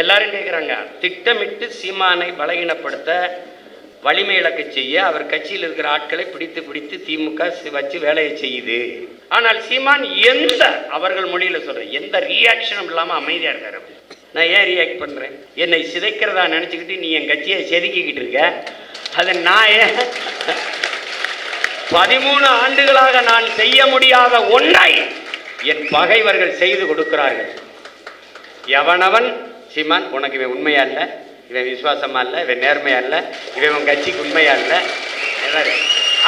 எல்லாரும் கேட்குறாங்க திட்டமிட்டு சீமானை பலகீனப்படுத்த வலிமை இழக்க செய்ய அவர் கட்சியில் இருக்கிற ஆட்களை பிடித்து பிடித்து திமுக வச்சு வேலையை செய்யுது. ஆனால் சீமான் எந்த அவர்கள் மொழியில் சொல்கிறேன் எந்த ரியாக்ஷனும் இல்லாமல் அமைதியாக இருக்காரு நான் ஏன் ரியாக்ட் பண்ணுறேன் என்னை சிதைக்கிறதா நினச்சிக்கிட்டு நீ என் கட்சியை செதுக்கிக்கிட்டு இருக்க? அதை நான் ஏன் பதிமூணு ஆண்டுகளாக நான் செய்ய முடியாத ஒன்றை என் பகைவர்கள் செய்து கொடுக்கிறார்கள். எவனவன் சீமான் உனக்கு இவன் உண்மையா இல்லை இவன் விசுவாசமா இல்லை இவன் நேர்மையா இல்லை இவன் உன் கட்சிக்கு உண்மையா இல்லை.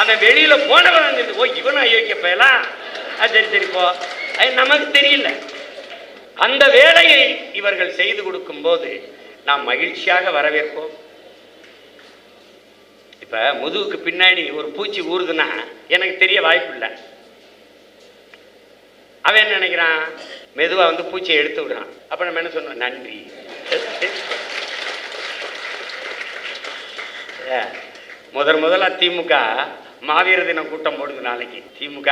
அவன் வெளியில போனவன் ஓ இவன் அயோக்கிய போயலாம் அது சரி சரி போ. அது நமக்கு தெரியல. அந்த வேலையை இவர்கள் செய்து கொடுக்கும் போது நாம் மகிழ்ச்சியாக வரவேற்போம். இப்ப முதுகுக்கு பின்னாடி ஒரு பூச்சி ஊறுதுன்னா எனக்கு தெரிய வாய்ப்பு இல்லை அவன் என்ன நினைக்கிறான்? மெதுவாக வந்து பூச்சியை எடுத்து விடுறான். அப்போ நம்ம என்ன சொன்னோம் நன்றி. முதல் முதலாக திமுக மாவீர தினம் கூட்டம் போடுது நாளைக்கு. திமுக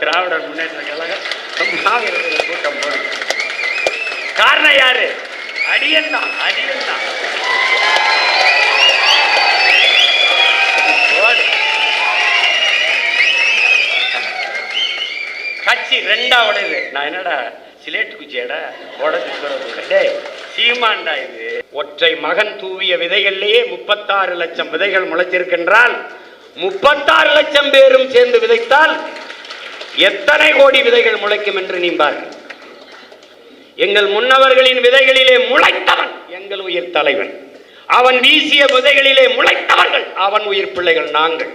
திராவிட முன்னேற்ற கழகம் மாவீர தின கூட்டம் போடுது. காரணம் யாரு? அடியன் தான் அடியன் தான். கட்சி ரெண்டா உடையுது நான் என்னடா சிலேட்டு குச்சியடா? உடச்சு சொல்றது டேய் சீமான்டா இது. ஒற்றை மகன் தூவிய விதைகள்லேயே முப்பத்தாறு லட்சம் விதைகள் முளைச்சிருக்கின்றால் முப்பத்தாறு லட்சம் பேரும் சேர்ந்து விதைத்தால் எத்தனை கோடி விதைகள் முளைக்கும் என்று நீ எங்கள் முன்னவர்களின் விதைகளிலே முளைத்தவன் எங்கள் உயிர் தலைவன். அவன் வீசிய விதைகளிலே முளைத்தவர்கள் அவன் உயிர் பிள்ளைகள் நாங்கள்.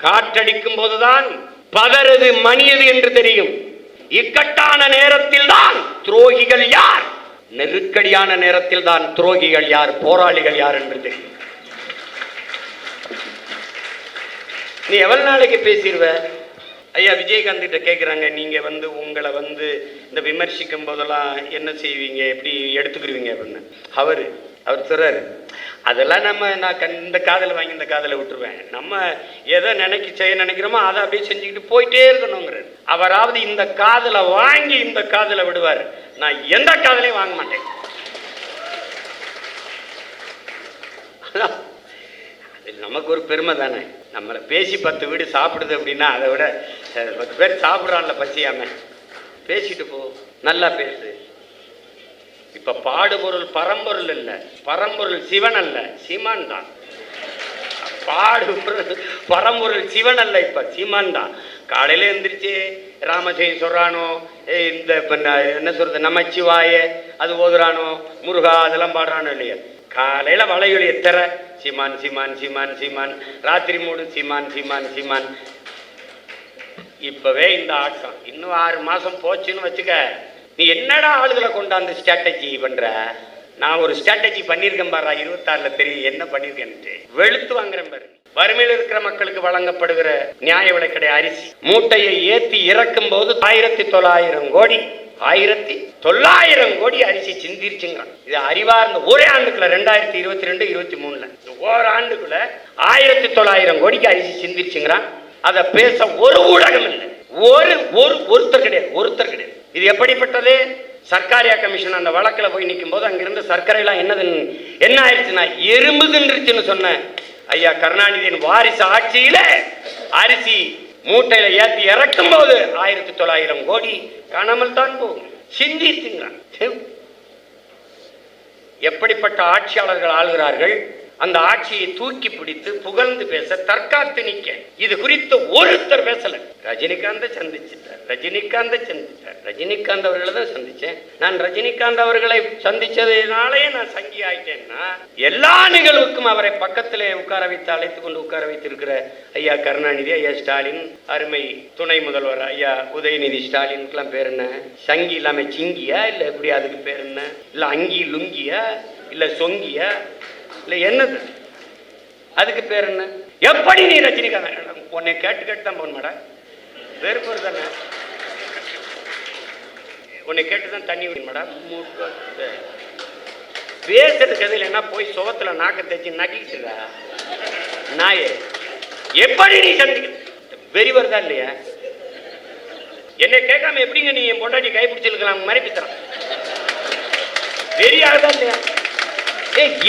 காற்றடிக்கும் போதுதான் பதறது மணியது என்று தெரியும். இக்கட்டான நேரத்தில் தான் துரோகிகள் யார்? நெருக்கடியான நேரத்தில் தான் துரோகிகள் யார்? போராளிகள் யார் என்று தெரியும். நீ எவ்வளவு நாளைக்கு பேசிடுவ ஐயா விஜயகாந்த் கிட்ட கேட்குறாங்க நீங்க வந்து உங்களை வந்து இந்த விமர்சிக்கும் போதெல்லாம் என்ன செய்வீங்க? எப்படி எடுத்துக்கிடுவீங்க அப்படின்னு. அவரு அவர் சொல்றாரு அதெல்லாம் நம்ம நான் கண் இந்த காதலை வாங்கி இந்த காதலை விட்டுருவேன். நம்ம எதை நினைக்க செய்ய நினைக்கிறோமோ அதை அப்படியே செஞ்சுக்கிட்டு போயிட்டே இருக்கணுங்கிறார். அவராவது இந்த காதலை வாங்கி இந்த காதலை விடுவார். நான் எந்த காதலையும் வாங்க மாட்டேன். அது நமக்கு ஒரு பெருமை தானே. நம்மளை பேசி பத்து வீடு சாப்பிடுது அப்படின்னா அதை விட பத்து பேர் சாப்பிட்றான்ல பசியாம. பேசிட்டு போ. நல்லா பேசு. இப்ப பாடுபொருள் பரம்பொருள் இல்ல. பரம்பொருள் சிவன் அல்ல. சீமான் தான். பாடுபொருள் பரம்பொருள் சிவன் அல்ல இப்ப. சீமான் தான். காலையில எந்திரிச்சு ராமஜெயம் சொல்றானோ ஏய், இந்த என்ன சொல்றது நமச்சிவாய அது ஓதுறானோ முருகா அதெல்லாம் பாடுறானோ இல்லையா. காலையில வளையொலி திற சீமான் சிமான் சிமான் சீமான். ராத்திரி மூடு சீமான் சீமான் சீமான். இப்பவே இந்த ஆட்டம். இன்னும் ஆறு மாசம் போச்சுன்னு வச்சுக்க. நீ என்னடா ஆளுகளை கொண்டாந்து ஸ்ட்ராட்டஜி பண்ற? நான் ஒரு ஸ்ட்ராட்டஜி பண்ணியிருக்கேன் பாரு இருபத்தாறுல தெரியும் என்ன பண்ணியிருக்கேன்ட்டு? வெளுத்து வாங்குறேன் பாரு. வறுமையில் இருக்கிற மக்களுக்கு வழங்கப்படுகிற நியாய விலைக்கடை அரிசி. மூட்டையை ஏத்தி இறக்கும் போது ஆயிரத்தி தொள்ளாயிரம் கோடி ஆயிரத்தி தொள்ளாயிரம் கோடி அரிசி சிந்திருச்சுங்கிறான். இது அறிவார்ந்த ஒரே ஆண்டுக்குள்ள ரெண்டாயிரத்தி இருபத்தி ரெண்டு இருபத்தி மூணுல ஒரு ஓராண்டுக்குள்ள ஆயிரத்தி தொள்ளாயிரம் கோடிக்கு அரிசி சிந்திருச்சுங்கிறான். அதை பேச ஒரு ஊடகம் இல்லை. ஒரு ஒரு ஒருத்தர் கிடையாது ஒருத்தர் கிடையாது. இது எப்படிப்பட்டது? சர்க்காரியா கமிஷன் அந்த வழக்கில் போய் நிற்கும் போது அங்கிருந்து சர்க்கரைலாம் என்னது? என்ன ஆயிடுச்சுன்னா எறும்பு தின்றுச்சுன்னு சொன்னேன். ஐயா கருணாநிதியின் வாரிசு ஆட்சியில அரிசி மூட்டையில ஏற்றி இறக்கும் போது ஆயிரத்தி தொள்ளாயிரம் கோடி காணாமல் தான் போகும். சிந்தித்துங்க எப்படிப்பட்ட ஆட்சியாளர்கள் ஆளுகிறார்கள்? அந்த ஆட்சியை தூக்கி பிடித்து புகழ்ந்து பேச தற்காத்து நிக்க. இது குறித்து ஒருத்தர் பேசல. ரஜினிகாந்த சந்திச்சிட்டார். ரஜினிகாந்த சந்திச்சார். ரஜினிகாந்த் அவர்களை தான் சந்திச்சேன். நான் ரஜினிகாந்த் அவர்களை சந்திச்சதுனாலே நான் சங்கி ஆயிட்டேன்னா எல்லா நிகழ்வுக்கும் அவரை பக்கத்திலே உட்கார வைத்து அழைத்து கொண்டு உட்கார வைத்திருக்கிற ஐயா கருணாநிதி ஐயா ஸ்டாலின் அருமை துணை முதல்வர் ஐயா உதயநிதி ஸ்டாலினுக்கெல்லாம் பேர் என்ன? சங்கி இல்லாம சிங்கியா? இல்ல எப்படி அதுக்கு பேர் என்ன? இல்ல அங்கி லுங்கியா? இல்ல சொங்கியா? இல்லை என்னது? அதுக்கு பேர் என்ன? எப்படி நீ ரஜினிகாந்த்? உன்னை கேட்டு கேட்டு தான் போன மேடம் வெறுப்பு தானே? உன்னை கேட்டு தான் தண்ணி விடும் மேடம் பேசுறதுக்கு எதில் என்ன போய் சுகத்தில் நாக்க தேய்ச்சி நக்கிட்டுடா நாயே எப்படி நீ சந்திக்க வெறி வருதா இல்லையா? என்னை கேட்காம எப்படிங்க நீ என் பொண்டாட்டி கைப்பிடிச்சிருக்கலாம் மறைப்பித்தரான் தெரியாதா இல்லையா?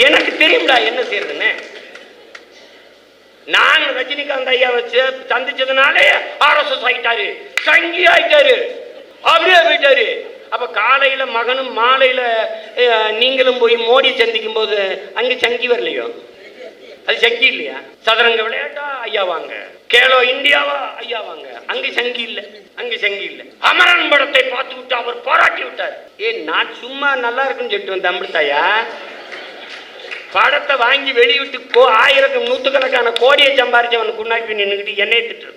எனக்கு தெரியும்டா என்ன செய்யறதுன்னு நான் ரஜினிகாந்த் ஐயா வச்சு சந்திச்சதுனாலே ஆர்எஸ்எஸ் ஆயிட்டாரு சங்கி ஆயிட்டாரு அப்படியே போயிட்டாரு. அப்ப காலையில மகனும் மாலையில நீங்களும் போய் மோடி சந்திக்கும் போது அங்க சங்கி வரலையோ? அது சங்கி இல்லையா? சதுரங்க விளையாட்டா ஐயா வாங்க. கேலோ இந்தியாவா? ஐயா வாங்க. அங்க சங்கி இல்ல அங்க சங்கி இல்ல. அமரன் படத்தை பார்த்து விட்டு அவர் பாராட்டி விட்டார். ஏ நான் சும்மா நல்லா இருக்குன்னு சொல்லிட்டு வந்தேன் அமிர்தாயா? படத்தை வாங்கி வெளியிட்டு கோ ஆயிரத்து நூற்றுக்கணக்கான கோடியை சம்பாரிச்சவனுக்கு உண்ணாக்கி நின்றுக்கிட்டு என்னைய திட்டு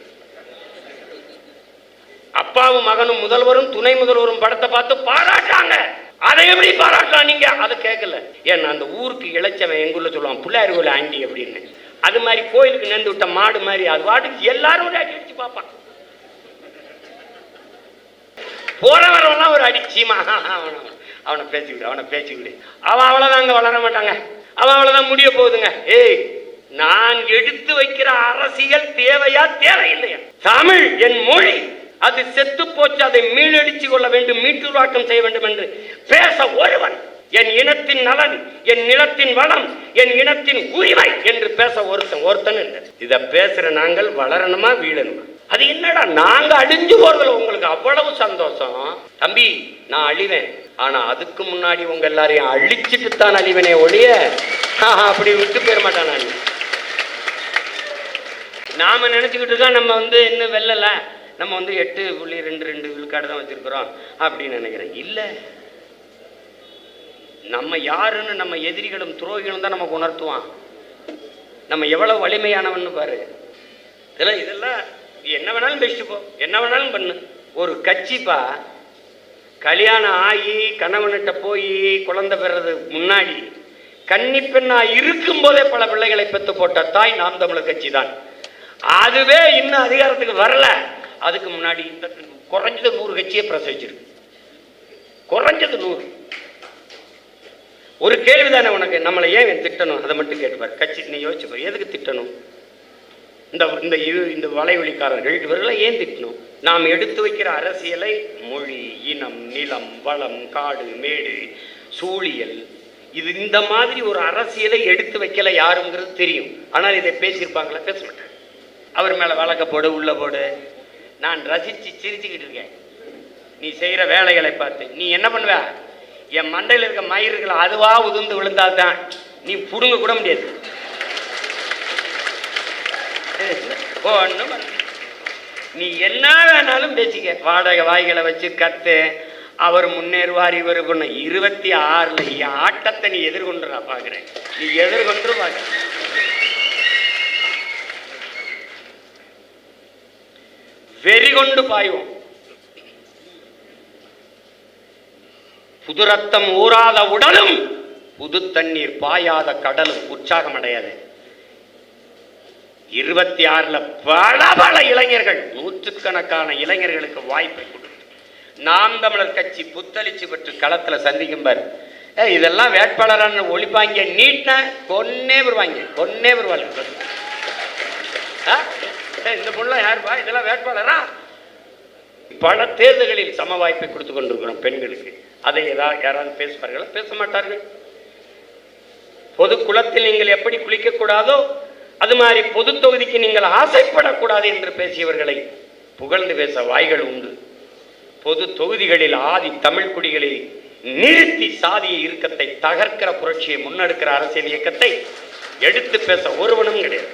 அப்பாவும் மகனும் முதல்வரும் துணை முதல்வரும் படத்தை பார்த்து பாராட்டாங்க அதை எப்படி பாராட்டலாம் நீங்க? அதை கேட்கல. ஏன்னா அந்த ஊருக்கு இளைச்சவன் எங்குள்ள சொல்லுவான் பிள்ளையார் கோயில் ஆண்டி அப்படின்னு. அது மாதிரி கோயிலுக்கு நேர்ந்து விட்ட மாடு மாதிரி அது வாட்டுக்கு எல்லாரும் ஒரு அடி அடிச்சு பார்ப்பான் போறவரெல்லாம் ஒரு அடி சீமா அவனை அவனை பேச்சுக்கிடு அவனை பேச்சுக்கிடு அவன் அவ்வளோதான் அங்கே வளர மாட்டாங்க. அவன் அவ்வளோதான் முடிய போகுதுங்க. ஏய் நான் எடுத்து வைக்கிற அரசியல் தேவையா தேவையில்லையா? தமிழ் என் மொழி அது செத்து போச்சு அதை மீளடிச்சு கொள்ள வேண்டும் மீட்டுருவாக்கம் செய்ய வேண்டும் என்று பேச ஒருவன் என் இனத்தின் நலன் என் நிலத்தின் வளம் என் இனத்தின் உரிமை என்று பேச ஒருத்தன் ஒருத்தன் இல்லை. இத பேசுற நாங்கள் வளரணுமா வீழணுமா? அது என்னடா நாங்க அழிஞ்சு போறதுல உங்களுக்கு அவ்வளவு சந்தோஷம்? தம்பி நான் அழிவேன். ஆனா அதுக்கு முன்னாடி உங்க எல்லாரையும் அழிச்சிட்டு தான் அழிவனே ஒழிய அப்படி விட்டு போயிட மாட்டான் நான். நாம நினைச்சுக்கிட்டு இருக்கோம் நம்ம வந்து இன்னும் வெல்லல நம்ம வந்து எட்டு புள்ளி ரெண்டு ரெண்டு விழுக்காடு தான் வச்சிருக்கிறோம் அப்படின்னு நினைக்கிறேன். இல்ல. நம்ம யாருன்னு நம்ம எதிரிகளும் துரோகிகளும் தான் நமக்கு உணர்த்துவான். நம்ம எவ்வளவு வலிமையானவன்னு பாரு. இதெல்லாம் இதெல்லாம் என்ன வேணாலும் பேசிட்டு போ என்ன வேணாலும் பண்ணு. ஒரு கட்சிப்பா கல்யாணம் ஆகி கணவன்கிட்ட போய் குழந்தை பெறதுக்கு முன்னாடி கன்னி பெண்ணா இருக்கும் போதே பல பிள்ளைகளை பெற்று போட்ட தாய் நாம் தமிழர் கட்சி தான். அதுவே இன்னும் அதிகாரத்துக்கு வரல. அதுக்கு முன்னாடி இந்த குறைஞ்சது நூறு கட்சியை பிரசவிச்சிருக்கு. குறைஞ்சது நூறு. ஒரு கேள்விதானே உனக்கு? நம்மளை ஏன் திட்டணும்? அதை மட்டும் கேட்டுப்பார். கட்சி நீ யோசிச்சுப்பார் எதுக்கு திட்டணும்? இந்த இந்த இரு- இந்த வலைவழிக்காரர்கள் இவர்களை ஏன் திட்டணும்? நாம் எடுத்து வைக்கிற அரசியலை மொழி இனம் நிலம் வளம் காடு மேடு சூழியல் இது இந்த மாதிரி ஒரு அரசியலை எடுத்து வைக்கல யாருங்கிறது தெரியும். ஆனால் இதை பேசியிருப்பாங்களா? பேச மாட்டாங்க அவர் மேலே வழக்க போடு உள்ள போடு. நான் ரசிச்சு சிரிச்சுக்கிட்டு இருக்கேன். நீ செய்கிற வேலைகளை பார்த்து நீ என்ன பண்ணுவ? என் மண்டையில் இருக்க மயிர்கள் அதுவாக உதிர்ந்து விழுந்தால்தான். நீ புடுங்க கூட முடியாது. ஒன்றும் நீ என்ன வேணாலும் பேசிக்க. வாடகை வாய்களை வச்சு கத்து அவர் முன்னேறுவார் இவர் பண்ண இருபத்தி ஆறுல என் ஆட்டத்தை நீ எதிர்கொண்டு நான் பாக்குறேன். நீ எதிர்கொண்டு பாக்க வெறி கொண்டு பாய்வோம். புது ரத்தம் ஊறாத உடலும் புது தண்ணீர் பாயாத கடலும் உற்சாகம் அடையாது இருபத்தி ஆறுல பல பல இளைஞர்கள் நூற்றுக்கணக்கான இளைஞர்களுக்கு வாய்ப்பை கொடுத்து நாம் தமிழர் கட்சி புத்தளிச்சு பெற்று களத்துல சந்திக்கும் பாரு. இதெல்லாம் வேட்பாளரான ஒளிப்பாங்க நீட்ன கொன்னே வருவாங்க கொன்னே வருவாங்க. இந்த பொண்ணு யாருப்பா இதெல்லாம் வேட்பாளரா? பல தேர்தல்களில் சம வாய்ப்பை கொடுத்து கொண்டிருக்கிறோம் பெண்களுக்கு. அதை ஏதாவது யாராவது பேசுவார்களா? பேச மாட்டார்கள். பொது குளத்தில் நீங்கள் எப்படி குளிக்கக்கூடாதோ அது மாதிரி பொது தொகுதிக்கு நீங்கள் ஆசைப்படக்கூடாது என்று பேசியவர்களை புகழ்ந்து பேச வாய்கள் உண்டு. பொது தொகுதிகளில் ஆதி தமிழ் குடிகளில் நிறுத்தி சாதிய இறுக்கத்தை தகர்க்கிற புரட்சியை முன்னெடுக்கிற அரசியல் இயக்கத்தை எடுத்து பேச ஒருவனும் கிடையாது.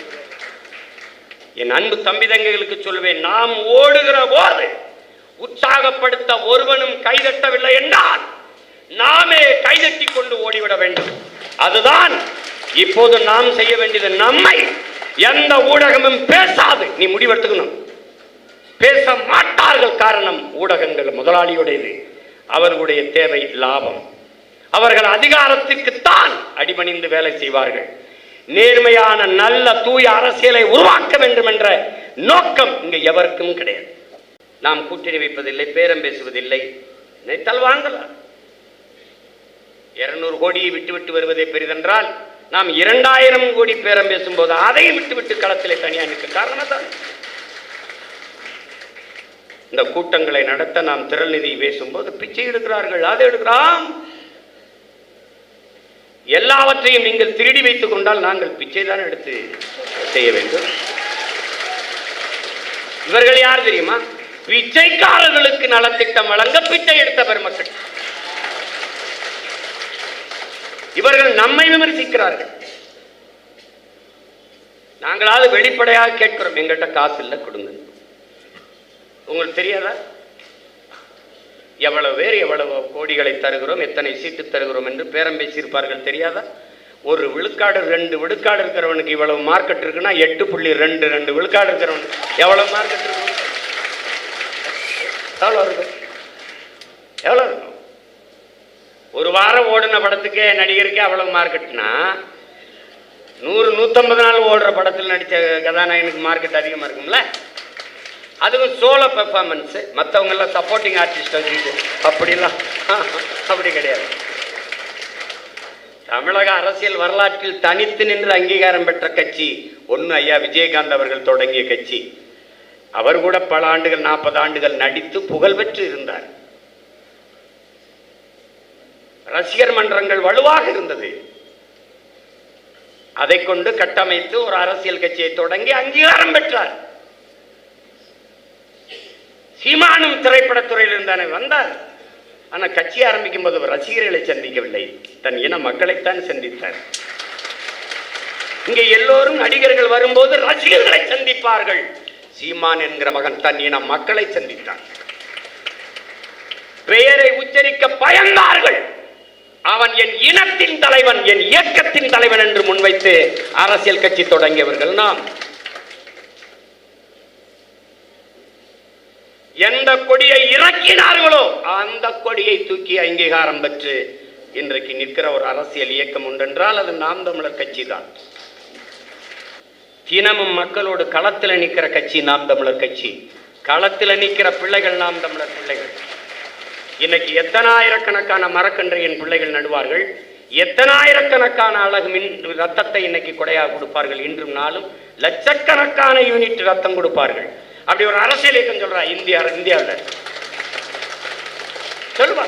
என் அன்பு தம்பி தங்கைகளுக்கு சொல்லுவேன் நாம் ஓடுகிற போது உற்சாகப்படுத்த ஒருவனும் கைதட்டவில்லை என்றால் நாமே கைதட்டி கொண்டு ஓடிவிட வேண்டும். அதுதான் இப்போது நாம் செய்ய வேண்டியது நம்மை எந்த ஊடகமும் பேசாது. நீ முடிவெடுத்துக்கணும். பேச மாட்டார்கள் காரணம் ஊடகங்கள் முதலாளியுடையது. அவர்களுடைய தேவை லாபம். அவர்கள் அதிகாரத்திற்கு தான் அடிபணிந்து வேலை செய்வார்கள். நேர்மையான நல்ல தூய அரசியலை உருவாக்க வேண்டும் என்ற நோக்கம் இங்கு எவருக்கும் கிடையாது. நாம் கூட்டணி வைப்பதில்லை பேரம் பேசுவதில்லை. நினைத்தால் வாங்கலாம். இருநூறு கோடியை விட்டு விட்டு வருவதே பெரிதென்றால் நாம் இரண்டாயிரம் கோடி பேரம் பேசும்போது அதையும் விட்டு விட்டு தனியாக நிற்க காரணம் தான் இந்த கூட்டங்களை நடத்த நாம் திரள் நிதி பேசும்போது பிச்சை எடுக்கிறார்கள் அதை எடுக்கிறோம். எல்லாவற்றையும் நீங்கள் திருடி வைத்துக் கொண்டால் நாங்கள் பிச்சை தான் எடுத்து செய்ய வேண்டும். இவர்கள் யார் தெரியுமா? பிச்சைக்காரர்களுக்கு நலத்திட்டம் வழங்க பிச்சை எடுத்த பெருமக்கள். இவர்கள் நம்மை விமர்சிக்கிறார்கள். நாங்களாவது வெளிப்படையாக கேட்கிறோம் எங்கிட்ட காசு இல்லை கொடுங்க. உங்களுக்கு தெரியாதா? எவ்வளவு பேர் எவ்வளவு கோடிகளை தருகிறோம் எத்தனை சீட்டு தருகிறோம் என்று பேரம் பேசியிருப்பார்கள் தெரியாதா? ஒரு விழுக்காடு ரெண்டு விழுக்காடு இருக்கிறவனுக்கு இவ்வளவு மார்க்கெட் இருக்குன்னா எட்டு புள்ளி ரெண்டு ரெண்டு விழுக்காடு இருக்கிறவனுக்கு எவ்வளவு மார்க்கெட் இருக்கும் எவ்வளோ இருக்கும் எவ்வளோ இருக்கும் ஒரு வாரம் ஓடின படத்துக்கே நடிகருக்கே அவ்வளவு மார்க்கெட்னா நூறு நூற்றம்பது நாள் ஓடுற படத்தில் நடித்த கதாநாயகனுக்கு மார்க்கெட் அதிகமாக இருக்கும்ல? அதுவும் சோலோ பெர்ஃபார்மன்ஸு மற்றவங்கெல்லாம் சப்போர்ட்டிங் ஆர்டிஸ்ட் வச்சுக்கிட்டு அப்படிலாம் அப்படி கிடையாது. தமிழக அரசியல் வரலாற்றில் தனித்து நின்று அங்கீகாரம் பெற்ற கட்சி ஒன்று ஐயா விஜயகாந்த் அவர்கள் தொடங்கிய கட்சி. அவர் கூட பல ஆண்டுகள் நாற்பது ஆண்டுகள் நடித்து புகழ்பெற்று இருந்தார். ரசிகர் மன்றங்கள் வலுவாக இருந்தது. அதை கொண்டு கட்டமைத்து ஒரு அரசியல் கட்சியை தொடங்கி அங்கீகாரம் பெற்றார். சீமானும் திரைப்படத்துறையில் இருந்தானே வந்தார். ஆனால் கட்சி ஆரம்பிக்கும் போது ரசிகர்களை சந்திக்கவில்லை. தன் இன மக்களைத்தான் சந்தித்தார். இங்கே எல்லோரும் நடிகர்கள் வரும்போது ரசிகர்களை சந்திப்பார்கள். சீமான் என்கிற மகன் தன் இன மக்களை சந்தித்தான் பெயரை உச்சரிக்க பயந்தார்கள். அவன் என் இனத்தின் தலைவன் என் இயக்கத்தின் தலைவன் என்று முன்வைத்து அரசியல் கட்சி தொடங்கியவர்கள் நாம். எந்த கொடியை இறக்கினார்களோ அந்த கொடியை தூக்கி அங்கீகாரம் பெற்று இன்றைக்கு நிற்கிற ஒரு அரசியல் இயக்கம் உண்டென்றால் அது நாம் தமிழர் கட்சி தான். தினமும் மக்களோடு களத்தில் நிற்கிற கட்சி நாம் தமிழர் கட்சி. களத்தில் நிற்கிற பிள்ளைகள் நாம் தமிழர் பிள்ளைகள். இன்னைக்கு எத்தனாயிரக்கணக்கான மரக்கன்றையின் பிள்ளைகள் நடுவார்கள்? எத்தனாயிரக்கணக்கான அழகு மின் ரத்தத்தை இன்னைக்கு கொடையாக கொடுப்பார்கள்? இன்றும் நாளும் லட்சக்கணக்கான யூனிட் ரத்தம் கொடுப்பார்கள். அப்படி ஒரு அரசியல் இயக்கம் சொல்றா இந்தியா இந்தியாவில். சொல்லுவா.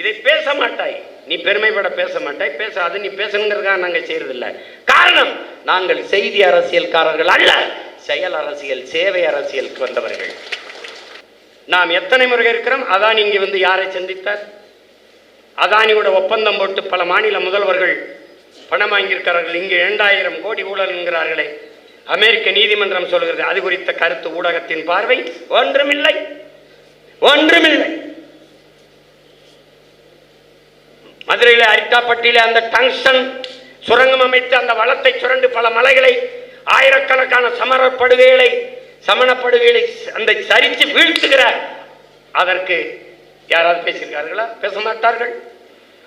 இதை பேச மாட்டாய். நீ பெருமைப்பட பேச மாட்டாய். பேசாது நீ பேசணுங்கிறதுக்காக நாங்கள் செய்யறதில்ல காரணம் நாங்கள் செய்தி அரசியல்காரர்கள் அல்ல. செயல் அரசியல் சேவை அரசியலுக்கு வந்தவர்கள். நாம் எத்தனை முறை இருக்கிறோம்? அதானி இங்கே வந்து யாரை சந்தித்தார்? அதானியோட ஒப்பந்தம் போட்டு பல மாநில முதல்வர்கள் பணம் வாங்கியிருக்கிறார்கள். இங்கே இரண்டாயிரம் கோடி ஊழல் என்கிறார்களே அமெரிக்க நீதிமன்றம் சொல்கிறது அது குறித்த கருத்து ஊடகத்தின் பார்வை ஒன்றுமில்லை. ஒன்றுமில்லை. மதுரையில் அரிட்டாப்பட்டியில் அந்த டங்ஷன் சுரங்கம் அமைத்து அந்த வளத்தை சுரண்டு பல மலைகளை ஆயிரக்கணக்கான சமரப்படுகைகளை சமணப்படுகைகளை அந்த சரிச்சு வீழ்த்துகிறார். அதற்கு யாராவது பேசியிருக்கார்களா? பேச மாட்டார்கள்.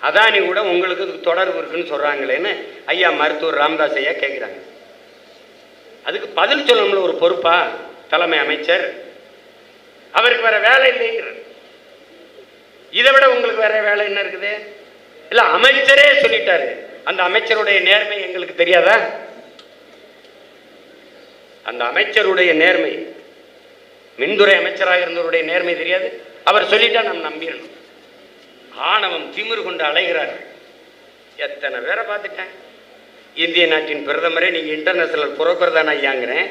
அதானி கூட உங்களுக்கு இதுக்கு தொடர்பு இருக்குன்னு சொல்கிறாங்களேன்னு ஐயா மருத்துவர் ராமதாஸ் ஐயா கேட்குறாங்க அதுக்கு பதில் சொல்லணும்ல ஒரு பொறுப்பா? தலைமை அமைச்சர். அவருக்கு வேற வேலை இல்லை. இதை விட உங்களுக்கு வேற வேலை என்ன இருக்குது? இல்லை அமைச்சரே சொல்லிட்டாரு. அந்த அமைச்சருடைய நேர்மை எங்களுக்கு தெரியாதா? அந்த அமைச்சருடைய நேர்மை. மின்துறை அமைச்சராக இருந்தவருடைய நேர்மை தெரியாது. அவர் சொல்லிட்டா நாம் நம்பிடணும் ஆணவம் திமிரு கொண்டு அலைகிறார்கள். எத்தனை பேரை பார்த்துட்டேன்? இந்திய நாட்டின் பிரதமரே நீங்கள் இன்டர்நேஷனல் புரோக்கர் தானே ஐயாங்கிறேன்.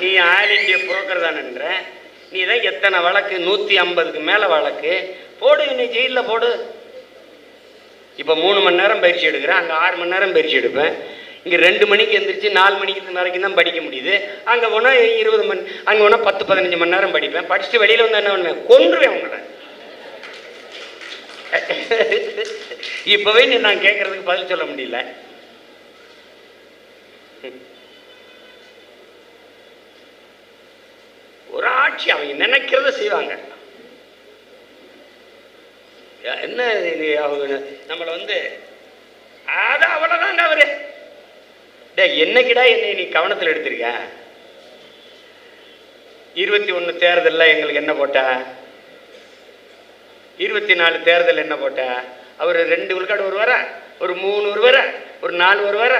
நீ ஆல் இந்திய புரோக்கர் தானன்ற. நீ தான் எத்தனை வழக்கு? நூற்றி ஐம்பதுக்கு மேலே வழக்கு. போடு இன்னைக்கு ஜெயிலில் போடு. இப்போ மூணு மணி நேரம் பயிற்சி எடுக்கிறேன். அங்கே ஆறு மணி நேரம் பயிற்சி எடுப்பேன். இங்கே ரெண்டு மணிக்கு எந்திரிச்சு நாலு மணிக்கு வரைக்கும் தான் படிக்க முடியுது. அங்கே போனால் இருபது மணி அங்கே போனால் பத்து பதினஞ்சு மணி நேரம் படிப்பேன். படிச்சுட்டு வெளியில் வந்து என்ன பண்ணுவேன்? கொன்றுவேன் அவங்கள. இப்போவே நீ நான் கேட்கறதுக்கு பதில் சொல்ல முடியல. ஒரு ஆட்சி அவங்க நினைக்கிறத செய்வாங்க. என்ன அவங்க நம்மளை வந்து அது அவ்வளோதாங்க அவரு. டே என்னைக்கிடா என்னை நீ கவனத்தில் எடுத்திருக்க? இருபத்தி ஒன்று தேர்தலில் எங்களுக்கு என்ன போட்ட? இருபத்தி நாலு தேர்தல் என்ன போட்ட? அவர் ரெண்டு விழுக்காடு ஒரு வர ஒரு மூணு ஒரு வர ஒரு நாலு ஒரு வர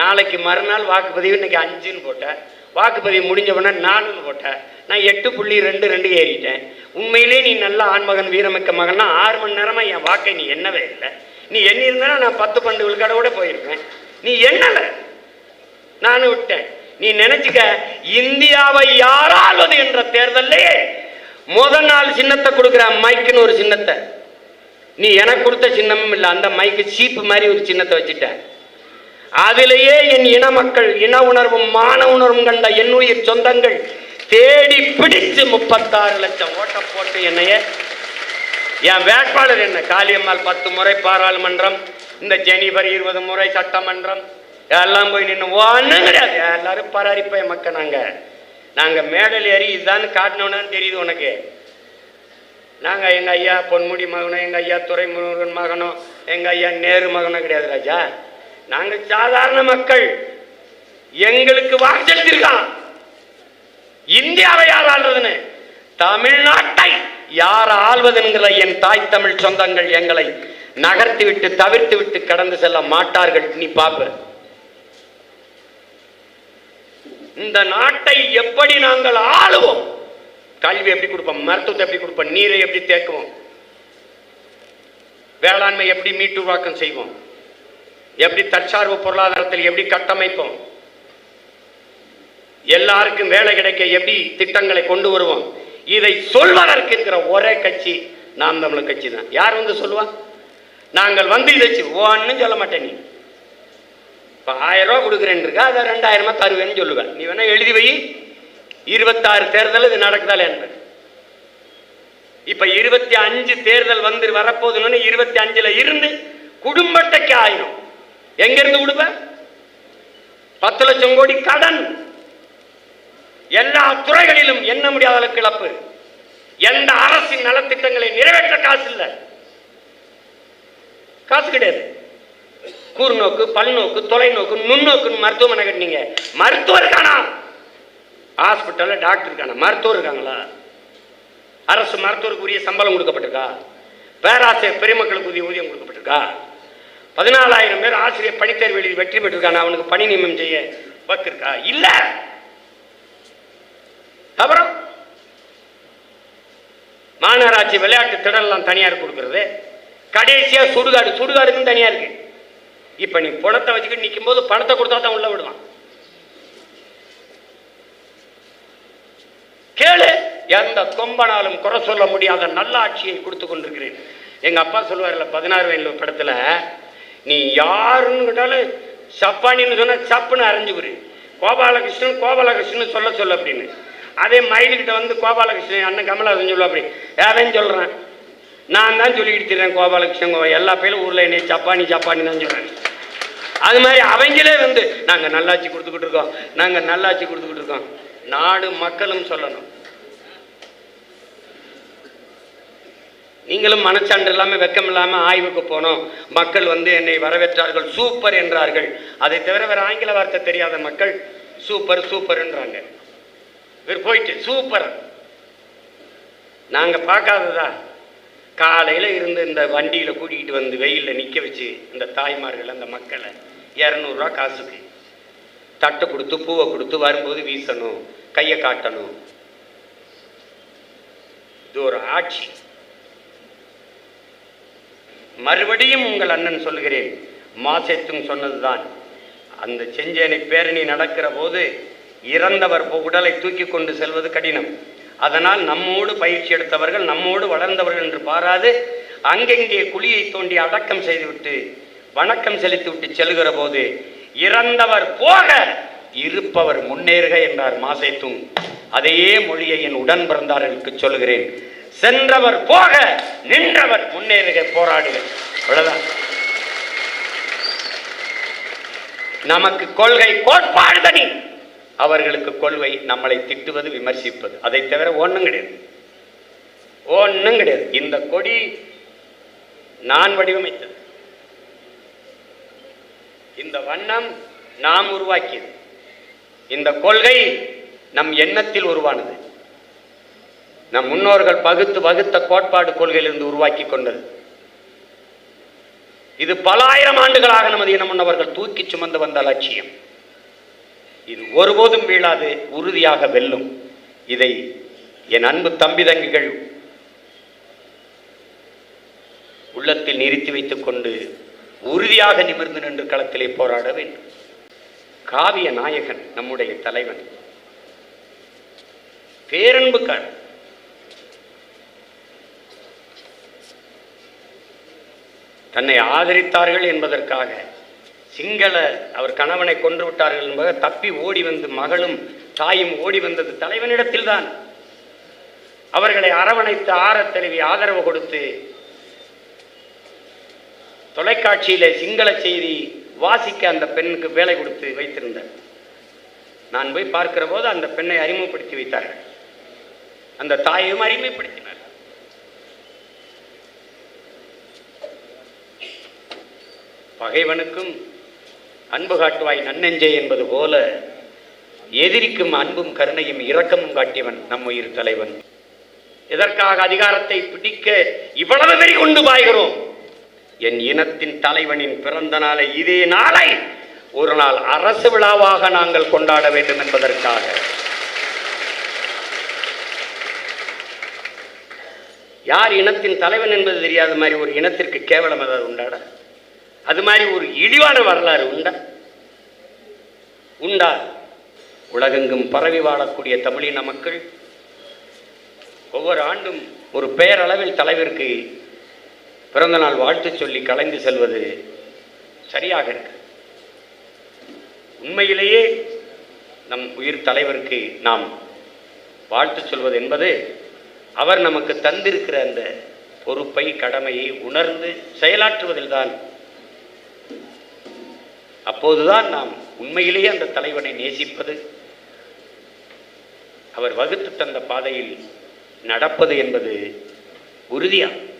நாளைக்கு மறுநாள் வாக்குப்பதிவு இன்னைக்கு அஞ்சுன்னு போட்டேன் வாக்குப்பதிவு முடிஞ்ச உடனே நாலுன்னு போட்டேன் நான் எட்டு புள்ளி ரெண்டு ரெண்டு ஏறிட்டேன். உண்மையிலே நீ நல்ல ஆண்மகன் வீரமிக்க மகன்னா ஆறு மணி நேரமாக என் வாக்கை நீ என்னவே இல்லை. நீ எண்ணி நான் பத்து பன்னெண்டு விழுக்காடோட கூட போயிருப்பேன். நீ என்னலை நானும் விட்டேன். நீ நினைச்சுக்க இந்தியாவை யாராவது என்ற தேர்தல்லே முதல் நாள் சின்னத்தை கொடுக்குற மைக்குன்னு ஒரு சின்னத்தை. நீ எனக்கு கொடுத்த சின்னமும் இல்லை அந்த மைக்கு சீப்பு மாதிரி ஒரு சின்னத்தை வச்சுட்டேன் அதிலேயே என் இன மக்கள் இன உணர்வும் மான உணர்வும் கண்ட என் உயிர் சொந்தங்கள் தேடி பிடிச்சு முப்பத்தாறு லட்சம் ஓட்ட போட்டு என்னைய என் வேட்பாளர் என்ன? காளியம்மாள் பத்து முறை பாராளுமன்றம் இந்த ஜெனிபர் இருபது முறை சட்டமன்றம் எல்லாம் போய் நின்று ஒன்றும் கிடையாது எல்லாரும் பராரிப்ப மக்கள் நாங்கள் நாங்கள் மேடல் ஏறி இதுதான் காட்டினோன்னு தெரியுது உனக்கு. நாங்கள் எங்கள் ஐயா பொன்முடி மகனோ எங்கள் ஐயா துரைமுருகன் மகனோ எங்கள் ஐயா நேரு மகனும் கிடையாது ராஜா. நாங்கள் சாதாரண மக்கள். எங்களுக்கு வாக்கு செலுத்திருக்கான் இந்தியாவை யார் ஆள்றதுன்னு? தமிழ்நாட்டை யார் ஆள்வதுங்கிற என் தாய் தமிழ் சொந்தங்கள் எங்களை நகர்த்தி விட்டு தவிர்த்து விட்டு கடந்து செல்ல மாட்டார்கள். நீ பார்ப்பேன் இந்த நாட்டை எப்படி நாங்கள் ஆளுவோம்? கல்வி எப்படி கொடுப்போம்? மருத்துவத்தை எப்படி கொடுப்போம்? நீரை எப்படி தேக்குவோம்? வேளாண்மை எப்படி மீட்டுருவாக்கம் செய்வோம்? எப்படி தற்சார்பு பொருளாதாரத்தில் எப்படி கட்டமைப்போம்? எல்லாருக்கும் வேலை கிடைக்க எப்படி திட்டங்களை கொண்டு வருவோம்? இதை சொல்வதற்கு இருக்கிற ஒரே கட்சி நாம் தமிழ் கட்சி தான். யார் வந்து சொல்லுவா? நாங்கள் வந்து இதை ஒன்னும் சொல்ல மாட்டேன் நீ. இப்போ ஆயிரம் ரூபா கொடுக்குறேன்னு இருக்கா அதை ரெண்டாயிரமா தருவேன்னு சொல்லுவேன். நீ வேணா எழுதி வை. இருபத்தாறு தேர்தல் இது நடக்குதால என்பது இப்ப இருபத்தி அஞ்சு தேர்தல் வந்து வரப்போதுன்னு இருபத்தி அஞ்சுல இருந்து குடும்பத்தைக்கு ஆயிரும். எங்கேருந்து கொடுப்ப பத்து லட்சம் கோடி கடன். எல்லா துறைகளிலும் என்ன முடியாத அளவுக்கு இழப்பு எந்த அரசின் நலத்திட்டங்களை நிறைவேற்ற காசு இல்லை காசு கிடையாது. கூர்நோக்கு பல்நோக்கு தொலைநோக்கு நுண்ணோக்குன்னு மருத்துவமனை கட்டினீங்க. மருத்துவர் இருக்கானா? ஹாஸ்பிட்டல்ல டாக்டர் இருக்கானா? மருத்துவர் இருக்காங்களா? அரசு மருத்துவருக்கு உரிய சம்பளம் கொடுக்கப்பட்டிருக்கா? பேராசிரியர் பெருமக்களுக்கு உரிய ஊதியம் கொடுக்கப்பட்டிருக்கா? பதினாலாயிரம் பேர் ஆசிரியர் பணித்தேர்வு எழுதி வெற்றி பெற்றிருக்கானா? அவனுக்கு பணி நியமனம் செய்ய வக்கிருக்கா? இல்ல. அப்புறம்? மாநகராட்சி விளையாட்டு திடல்லாம் தனியார் கொடுக்கறது. கடைசியா சுடுகாடு சுடுகாடுக்கும் தனியா இருக்கு. இப்ப நீ பணத்தை வச்சுக்கிட்டு நிற்கும் போது பணத்தை கொடுத்தா தான் உள்ள விடுவான். கேளு எந்த கொம்பனாலும் குறை சொல்ல முடியாத நல்ல ஆட்சியை கொடுத்து கொண்டிருக்கிறேன். எங்க அப்பா சொல்லுவார்ல பதினாறு வயது படத்துல நீ யாருன்னு கேட்டாலும் சப்பானின்னு சொன்னால் சப்புன்னு அரைஞ்சுக்குரு. கோபாலகிருஷ்ணன் கோபாலகிருஷ்ணன் சொல்ல சொல்ல அப்படின்னு. அதே மயில்கிட்ட வந்து கோபாலகிருஷ்ணன் அண்ணன் கமலஹாசன் சொல்லுவா அப்படி. யாரையும் சொல்றேன்? நான் தான் சொல்லிக்கிட்டு இருக்கிறேன் கோபாலகிருஷ்ணன் எல்லா பேரும் ஊர்ல என்னை சப்பானி சப்பானி தான் சொல்றேன் அது மாதிரி அவங்களே வந்து நாங்கள் நல்லாட்சி கொடுத்துக்கிட்டு இருக்கோம். நாங்கள் நல்லாட்சி கொடுத்துக்கிட்டு இருக்கோம். நாடு மக்களும் சொல்லணும். நீங்களும் மனச்சான்று இல்லாமல் வெக்கம் இல்லாமல் ஆய்வுக்கு போனோம். மக்கள் வந்து என்னை வரவேற்றார்கள். சூப்பர் என்றார்கள். அதை தவிர வேறு ஆங்கில வார்த்தை தெரியாத மக்கள் சூப்பர் சூப்பர்ன்றாங்க இவர் போயிட்டு சூப்பர். நாங்கள் பார்க்காததா? காலையில இருந்து இந்த வண்டியில கூட்டிகிட்டு வந்து வெயில்ல நிக்க வச்சு இந்த தாய்மார்கள் அந்த மக்களை இரநூறுவா காசுக்கு தட்டை கொடுத்து பூவை கொடுத்து வரும்போது வீசணும் கையை காட்டணும். இது ஒரு ஆட்சி. மறுபடியும் உங்கள் அண்ணன் சொல்கிறேன் மாசேத்தும் சொன்னதுதான். அந்த செஞ்சேனை பேரணி நடக்கிற போது இறந்தவர் உடலை தூக்கி கொண்டு செல்வது கடினம். அதனால் நம்மோடு பயிற்சி எடுத்தவர்கள் நம்மோடு வளர்ந்தவர்கள் என்று பாராது அங்கெங்கே குழியை தோண்டி அடக்கம் செய்துவிட்டு வணக்கம் செலுத்திவிட்டு செல்கிற போது இறந்தவர் போக இருப்பவர் முன்னேறுக என்றார் மாசேத்தும். அதையே மொழியை என் உடன் பிறந்தார்களுக்கு சொல்கிறேன். சென்றவர் போக நின்றவர் முன்னேறுக போராடுக. அவ்வளவுதான். நமக்கு கொள்கை கோட்பாடு தனி அவர்களுக்கு கொள்கை நம்மளை திட்டுவது விமர்சிப்பது. அதை தவிர ஒன்றும் கிடையாது. ஒன்றும் கிடையாது. இந்த கொடி நான் வடிவமைத்தது. இந்த வண்ணம் நாம் உருவாக்கியது. இந்த கொள்கை நம் எண்ணத்தில் உருவானது. நம் முன்னோர்கள் பகுத்து வகுத்த கோட்பாடு கொள்கையிலிருந்து உருவாக்கி கொண்டது. இது பல ஆயிரம் ஆண்டுகளாக நமது இன முன்னவர்கள் தூக்கி சுமந்து வந்த லட்சியம். இது ஒருபோதும் வீழாது உறுதியாக வெல்லும். இதை என் அன்பு தம்பி தங்கிகள் உள்ளத்தில் நிறுத்தி வைத்துக் கொண்டு உறுதியாக நிமிர்ந்து நின்று களத்திலே போராட வேண்டும். காவிய நாயகன் நம்முடைய தலைவன். பேரன்புக்காரன். தன்னை ஆதரித்தார்கள் என்பதற்காக சிங்கள அவர் கணவனை கொன்று விட்டார்கள் என்பதை தப்பி ஓடி வந்து மகளும் தாயும் ஓடி வந்தது தலைவனிடத்தில்தான். அவர்களை அரவணைத்து ஆற தழுவி ஆதரவு கொடுத்து தொலைக்காட்சியிலே சிங்கள செய்தி வாசிக்க அந்த பெண்ணுக்கு வேலை கொடுத்து வைத்திருந்தார். நான் போய் பார்க்கிற போது அந்த பெண்ணை அறிமுகப்படுத்தி வைத்தார்கள். அந்த தாயையும் அறிமுகப்படுத்தினார். பகைவனுக்கும் அன்பு காட்டுவாய் நன்னெஞ்சே என்பது போல எதிரிக்கும் அன்பும் கருணையும் இரக்கமும் காட்டியவன் நம் உயிர் தலைவன். எதற்காக அதிகாரத்தை பிடிக்க இவ்வளவு வெறி கொண்டு பாய்கிறோம்? என் இனத்தின் தலைவனின் பிறந்த நாளை இதே நாளை ஒரு நாள் அரசு விழாவாக நாங்கள் கொண்டாட வேண்டும் என்பதற்காக. யார் இனத்தின் தலைவன் என்பது தெரியாத மாதிரி ஒரு இனத்திற்கு கேவலம் ஏதாவது உண்டாட? அது மாதிரி ஒரு இழிவான வரலாறு உண்டா? உண்டா? உலகெங்கும் பரவி வாழக்கூடிய தமிழின மக்கள் ஒவ்வொரு ஆண்டும் ஒரு பெயரளவில் தலைவருக்கு பிறந்தநாள் வாழ்த்து சொல்லி கலைந்து செல்வது சரியாக இருக்கு. உண்மையிலேயே நம் உயிர் தலைவருக்கு நாம் வாழ்த்து சொல்வது என்பது அவர் நமக்கு தந்திருக்கிற அந்த பொறுப்பை கடமையை உணர்ந்து செயலாற்றுவதில்தான் அப்போதுதான் நாம் உண்மையிலேயே அந்த தலைவனை நேசிப்பது அவர் வகுத்து தந்த பாதையில் நடப்பது என்பது உறுதியாகும்.